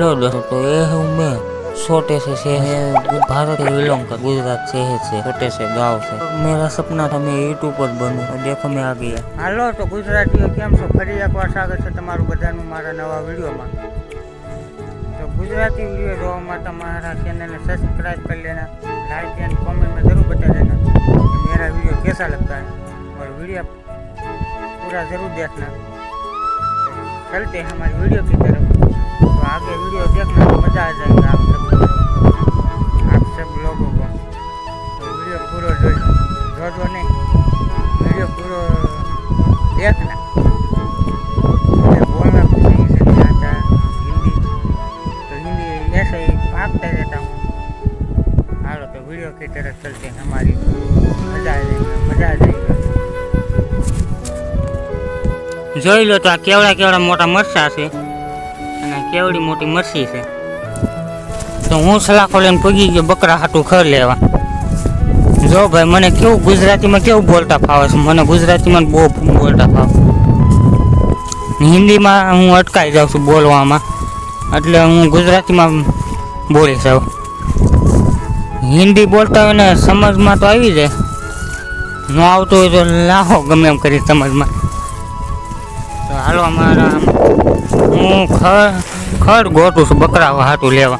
રોહલ તો એ હમે છોટે સે શહેર ગુજરાત મે લોંગ કર ગુજરાત શહેર છે છોટે સે ગામ છે મેરા સપના થા મે YouTube પર બનુ અને દેખો મે આવી ગયા હાલો તો ગુજરાતીઓ કેમ છો ફરી એકવાર સ્વાગત છે તમારું બધાનું મારા નવા વિડિયોમાં તો ગુજરાતી વિડિયો જોવા માટે મારા ચેનલને સબસ્ક્રાઇબ કરી લેના લાઈક અને કોમેન્ટમાં જરૂર બતાજો કે મેરા વિડિયો કેસા લગતા હૈ ઓર વિડિયો પૂરા જરૂર દેખના કલ દે હમાર વિડિયો ફીતર आगे वीडियो देखने में मज़ा आ जाएगा आप सब लोगों आप सब लोगों को तो वीडियो पूरा जो जो नहीं वीडियो पूरा देखना बोलना तो सही से नहीं आता हिंदी तो हिंदी ऐसे ही भागता रहता हूँ हाँ तो वीडियो की तरफ चलते हैं हमारी मज़ा आ जाएगा मज़ा आ जाएगा જોઈ લો તો આ કેવડા કેવડા મોટા મરચા છે કેવડી મોટી મરસી છે તો હું સલાખો લઈને પૂગી ગયો બકરા હાટું ખર લેવા જો ભાઈ મને કેવું ગુજરાતીમાં કેવું બોલતા ફાવે છે મને ગુજરાતીમાં બહુ બોલતા ફાવે હિન્દીમાં હું અટકાઈ જાઉં છું બોલવામાં એટલે હું ગુજરાતીમાં બોલી જાઉં હિન્દી બોલતા હોય ને સમજમાં તો આવી જાય ન આવતું હોય તો લાહો ગમે એમ કરી સમજમાં તો હાલો અમારા હું ખર ખર ગોતું છું બકરા હાટું લેવા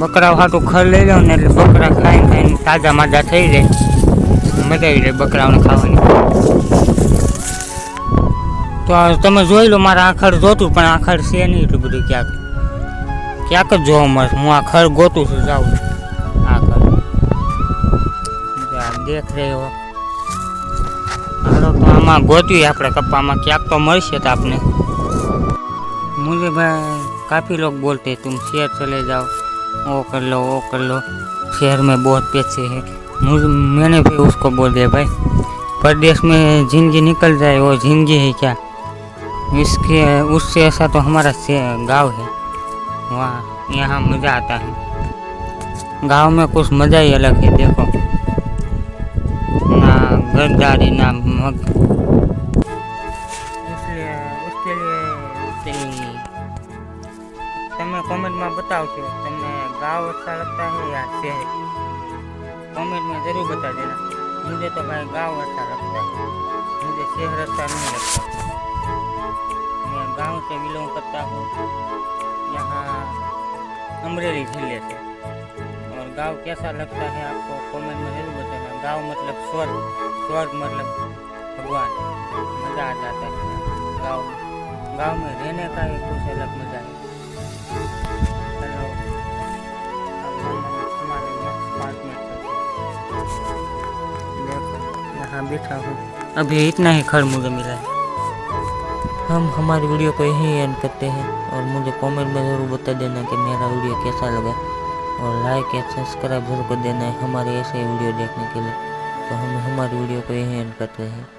બકરા હાટું ખર લઈ લઉં ને એટલે બકરા ખાઈને ખાઈને તાજા માજા થઈ જાય મજા આવી જાય બકરાઓને ખાવાની તો તમે જોઈ લો મારા આખર જોતું પણ આખર છે નહીં એટલું બધું ક્યાંક ક્યાંક જ જોવા મળશે હું આ ખર ગોતું છું જાઉં આ ખર દેખ રહ્યો કપ્પામાં ગોત્યું આપણે કપ્પામાં ક્યાંક તો મળશે तो आपने मुझे भाई काफ़ी लोग बोलते हैं तुम शेर चले जाओ वो कर लो वो कर लो शहर में बहुत पैसे है मुझे मैंने भी उसको बोल दिया भाई परदेश में ज़िंदगी निकल जाए वो ज़िंदगी है क्या इसके उससे ऐसा तो हमारा गांव है वहाँ यहाँ मज़ा आता है गांव में कुछ मज़ा ही अलग है देखो मग उसके लिए तुम कमेंट में बताओ कि तुमने गांव अच्छा लगता है या शहर कमेंट में जरूर बता देना मुझे तो भाई गाँव अच्छा लगता है मुझे शहर अच्छा नहीं लगता मैं गांव से बिलोंग करता हूँ यहाँ अमरेली जिले से और गाँव कैसा लगता है आपको कमेंट में जरूर बताना गाँव मतलब स्वर्ग स्वर्ग मतलब भगवान मज़ा आ जाता है गाँव गाँव में रहने का ही कुछ अलग मज़ा है यहाँ बैठा हूँ अभी इतना ही खर मुझे मिला है हम हमारी वीडियो को यही एंड करते हैं और मुझे कमेंट में ज़रूर बता देना कि मेरा वीडियो कैसा लगा और लाइक या सब्सक्राइब जरूर कर देना है हमारे ऐसे वीडियो देखने के लिए तो हम हमारी वीडियो को यही एंड करते हैं